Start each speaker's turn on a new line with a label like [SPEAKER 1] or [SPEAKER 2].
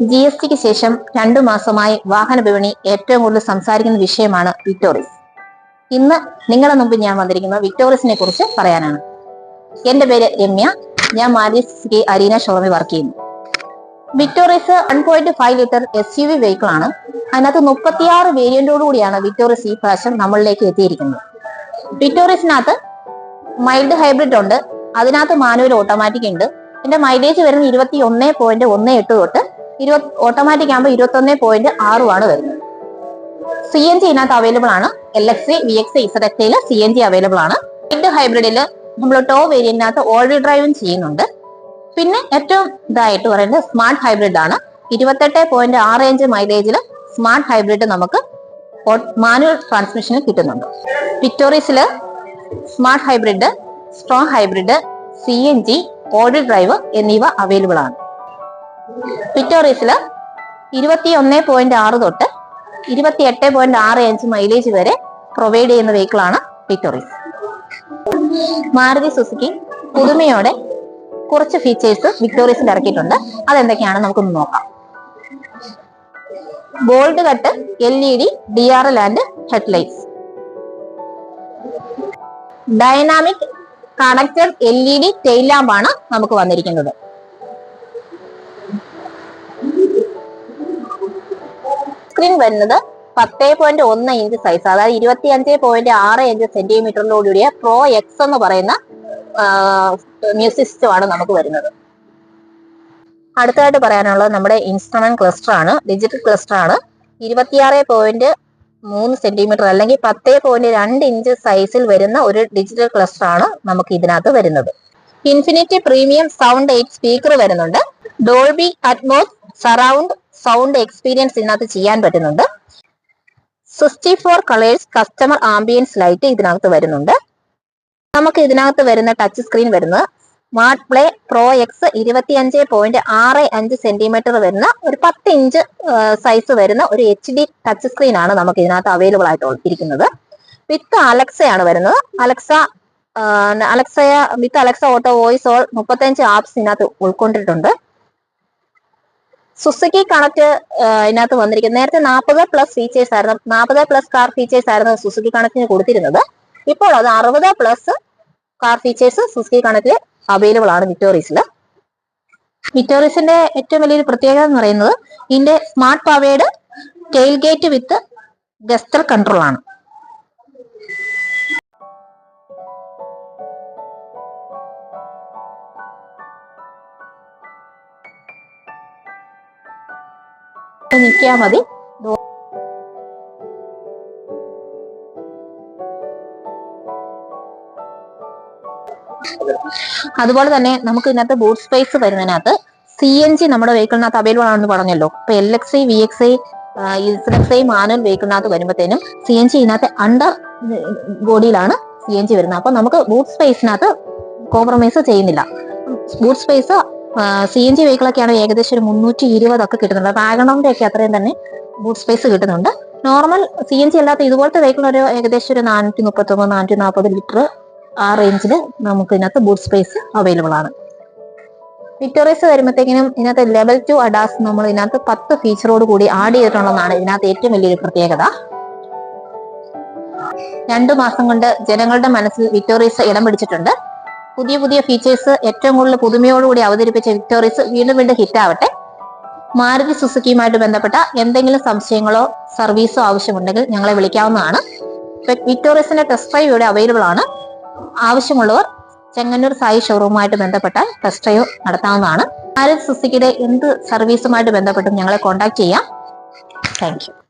[SPEAKER 1] G S tick ശേഷം രണ്ടു മാസമായി വാഹന വിപണി ഏറ്റവും കൂടുതൽ സംസാരിക്കുന്ന വിഷയമാണ് വിക്ടോറിയസ് ഇന്ന് നിങ്ങളുടെ മുമ്പ് ഞാൻ വന്നിരിക്കുന്നത് വിക്ടോറിയസിനെ കുറിച്ച് പറയാനാണ്. എന്റെ പേര് രമ്യ ഞാൻ മാലിസ്കി അരീന ഷോറൂമിൽ വർക്ക് ചെയ്യുന്നു. Victoris one point five litre S U V vehicle ആണ്. അതിനകത്ത് മുപ്പത്തിയാറ് വേരിയന്റോടു കൂടിയാണ് വിക്ടോറിയസ് ഈ പ്രാവശ്യം നമ്മളിലേക്ക് എത്തിയിരിക്കുന്നത്. വിക്ടോറിയസിനകത്ത് മൈൽഡ് ഹൈബ്രിഡ് ഉണ്ട്. അതിനകത്ത് മാനുവൽ ഓട്ടോമാറ്റിക് ഉണ്ട്. ഇതിന്റെ മൈലേജ് വരുന്നത് ഇരുപത്തി ഒന്ന് പോയിന്റ് ഒന്ന് എട്ട് തൊട്ട് ഇരുപത്തി ഓട്ടോമാറ്റിക് ആകുമ്പോൾ ഇരുപത്തൊന്ന് പോയിന്റ് ആറുമാണ് വരുന്നത്. സി എൻ ജി ഇതിനകത്ത് അവൈലബിൾ ആണ്. L X V X Z C N G available ആണ്. മൈൽഡ് ഹൈബ്രിഡിൽ നമ്മൾ ടോ വേരിയന്റിനകത്ത് ഓൾറെഡി ഡ്രൈവും ചെയ്യുന്നുണ്ട്. പിന്നെ ഏറ്റവും ഇതായിട്ട് പറയുന്നത് സ്മാർട്ട് ഹൈബ്രിഡ് ആണ്. ഇരുപത്തെട്ട് പോയിന്റ് ആറ് ഇഞ്ച് മൈലേജിൽ സ്മാർട്ട് ഹൈബ്രിഡ് നമുക്ക് മാനുവൽ ട്രാൻസ്മിഷനിൽ കിട്ടുന്നുണ്ട്. വിക്ടോറിയസിൽ smart hybrid strong hybrid C N G all drive എന്നിവ അവൈലബിൾ ആണ്. വിക്ടോറിയസിൽ ഇരുപത്തി ഒന്ന് പോയിന്റ് ആറ് തൊട്ട് ഇരുപത്തി എട്ട് പോയിന്റ് ആറ് അഞ്ച് മൈലേജ് വരെ പ്രൊവൈഡ് ചെയ്യുന്ന വെഹിക്കിൾ ആണ് വിക്ടോറിയസ് മാരുതി സുസുക്കി പുതുമയോടെ കുറച്ച് ഫീച്ചേഴ്സ് വിക്ടോറിയസിൽ ഇറക്കിയിട്ടുണ്ട്. അതെന്തൊക്കെയാണ്? നമുക്കൊന്ന് നോക്കാം. Bold cut L E D D R L and headlights dynamic connected L E D tail ലാമ്പാണ് നമുക്ക് വന്നിരിക്കുന്നത്. സ്ക്രീൻ വരുന്നത് പത്തേ പോയിന്റ് ഒന്ന് ഇഞ്ച് സൈസ് അതായത് ഇരുപത്തി അഞ്ച് പോയിന്റ് ആറ് ഇഞ്ച് സെന്റിമീറ്ററിലോടുകൂടിയ പ്രോ എക്സ് എന്ന് പറയുന്ന മ്യൂസിക് സിസ്റ്റം ആണ് നമുക്ക് വരുന്നത്. അടുത്തതായിട്ട് പറയാനുള്ളത് നമ്മുടെ ഇൻസ്ട്രുമെന്റ് ക്ലസ്റ്റർ ആണ്. ഡിജിറ്റൽ ക്ലസ്റ്റർ ആണ്. ഇരുപത്തിയാറ് പോയിന്റ് മൂന്ന് സെന്റിമീറ്റർ അല്ലെങ്കിൽ പത്തേ പോയിന്റ് രണ്ട് ഇഞ്ച് സൈസിൽ വരുന്ന ഒരു ഡിജിറ്റൽ ക്ലസ്റ്റർ ആണ് നമുക്ക് ഇതിനകത്ത് വരുന്നത്. Infinity premium sound eight speaker വരുന്നുണ്ട്. Dolby Atmos surround sound experience ഇതിനകത്ത് ചെയ്യാൻ പറ്റുന്നുണ്ട്. Sixty four colours customer ambience light ഇതിനകത്ത് വരുന്നുണ്ട്. നമുക്ക് ഇതിനകത്ത് വരുന്ന ടച്ച് സ്ക്രീൻ വരുന്നത് സ്മാർട്ട് പ്ലേ പ്രോ എക്സ് ഇരുപത്തി അഞ്ച് പോയിന്റ് ആറ് അഞ്ച് സെന്റിമീറ്റർ വരുന്ന ഒരു പത്ത് ഇഞ്ച് സൈസ് വരുന്ന ഒരു എച്ച് ഡി ടച്ച് സ്ക്രീൻ ആണ് നമുക്ക് ഇതിനകത്ത് അവൈലബിൾ ആയിട്ട് ഇരിക്കുന്നത്. വിത്ത് അലക്സയാണ് വരുന്നത്. Alexa അലക്സയ with Alexa auto voice all മുപ്പത്തഞ്ച് ആപ്സ് ഇതിനകത്ത് ഉൾക്കൊണ്ടിട്ടുണ്ട്. സുസുക്കി കണക്ട് ഇതിനകത്ത് വന്നിരിക്കുന്നത് നേരത്തെ നാൽപ്പത് പ്ലസ് ഫീച്ചേഴ്സ് ആയിരുന്നു. നാൽപ്പത് പ്ലസ് കാർ ഫീച്ചേഴ്സ് ആയിരുന്നു സുസുക്കി കണക്റ്റിന് കൊടുത്തിരുന്നത്. ഇപ്പോൾ അത് അറുപത് പ്ലസ് കാർ ഫീച്ചേഴ്സ് സുസുക്കി കണക്റ്റിൽ അവൈലബിൾ ആണ് വിക്ടോറിയസിൽ വിക്ടോറിയസിന്റെ ഏറ്റവും വലിയൊരു പ്രത്യേകത എന്ന് പറയുന്നത് ഇതിന്റെ smart powered tailgate with gesture control ആണ്. നിൽക്കിയാൽ മതി. അതുപോലെ തന്നെ നമുക്ക് ഇതിനകത്ത് ബൂട്ട് സ്പേസ് വരുന്നതിനകത്ത് സി എൻ ജി നമ്മുടെ വെഹിക്കിളിനകത്ത് അവൈലബിൾ ആണെന്ന് പറഞ്ഞല്ലോ. ഇപ്പൊ L X I V X I ഇസെക്സ് I manual വെഹിക്കിളിനകത്ത് വരുമ്പോഴത്തേനും സി എൻ ജി ഇതിനകത്ത് അണ്ടർ ബോഡിയിലാണ് സി എൻ ജി വരുന്നത്. അപ്പൊ നമുക്ക് ബൂട്ട് സ്പേസിനകത്ത് കോംപ്രമൈസ് ചെയ്യുന്നില്ല. Boot space C N G വെഹിക്കിളൊക്കെയാണ് ഏകദേശം ഒരു മുന്നൂറ്റി ഇരുപതൊക്കെ കിട്ടുന്നുണ്ട്. വാഗണറിന്റെ ഒക്കെ അത്രയും തന്നെ ബൂട്ട് സ്പേസ് കിട്ടുന്നുണ്ട്. നോർമൽ സി എൻ ജി അല്ലാത്ത ഇതുപോലത്തെ വെഹിക്കിൾ ഒരു ഏകദേശം ഒരു നാനൂറ്റി മുപ്പത്തി ഒമ്പത് നാനൂറ്റി നാൽപ്പത് ലിറ്റർ ആ റേഞ്ചിൽ നമുക്ക് ഇതിനകത്ത് ബൂട്ട് സ്പേസ് അവൈലബിൾ ആണ്. വിക്ടോറിയസ് വരുമ്പോഴത്തേക്കിനും ഇതിനകത്ത് ലെവൽ ടു അഡാസ് നമ്മൾ ഇതിനകത്ത് പത്ത് ഫീച്ചറോട് കൂടി ആഡ് ചെയ്തിട്ടുള്ളതാണ്. ഇതിനകത്ത് ഏറ്റവും വലിയൊരു പ്രത്യേകത. രണ്ടു മാസം കൊണ്ട് ജനങ്ങളുടെ മനസ്സിൽ വിക്ടോറിയസ് ഇടം പിടിച്ചിട്ടുണ്ട്. പുതിയ പുതിയ ഫീച്ചേഴ്സ് ഏറ്റവും കൂടുതൽ പുതുമയോടുകൂടി അവതരിപ്പിച്ച വിക്ടോറിയസ് വീണ്ടും വീണ്ടും ഹിറ്റ് ആവട്ടെ. മാരുതി സുസുക്കിയുമായിട്ട് ബന്ധപ്പെട്ട എന്തെങ്കിലും സംശയങ്ങളോ സർവീസോ ആവശ്യമുണ്ടെങ്കിൽ ഞങ്ങളെ വിളിക്കാവുന്നതാണ്. വിക്ടോറിയസിന്റെ ടെസ്റ്റ് ഡ്രൈവ് ഇവിടെ അവൈലബിൾ ആണ്. ആവശ്യമുള്ളവർ ചെങ്ങന്നൂർ സായി ഷോറൂമുമായിട്ട് ബന്ധപ്പെട്ട ടെസ്റ്റ് ഡ്രൈവ് നടത്താവുന്നതാണ്. മാരുതി സുസുക്കിയുടെ എന്ത് സർവീസുമായിട്ട് ബന്ധപ്പെട്ടും ഞങ്ങളെ കോൺടാക്ട് ചെയ്യാം. താങ്ക്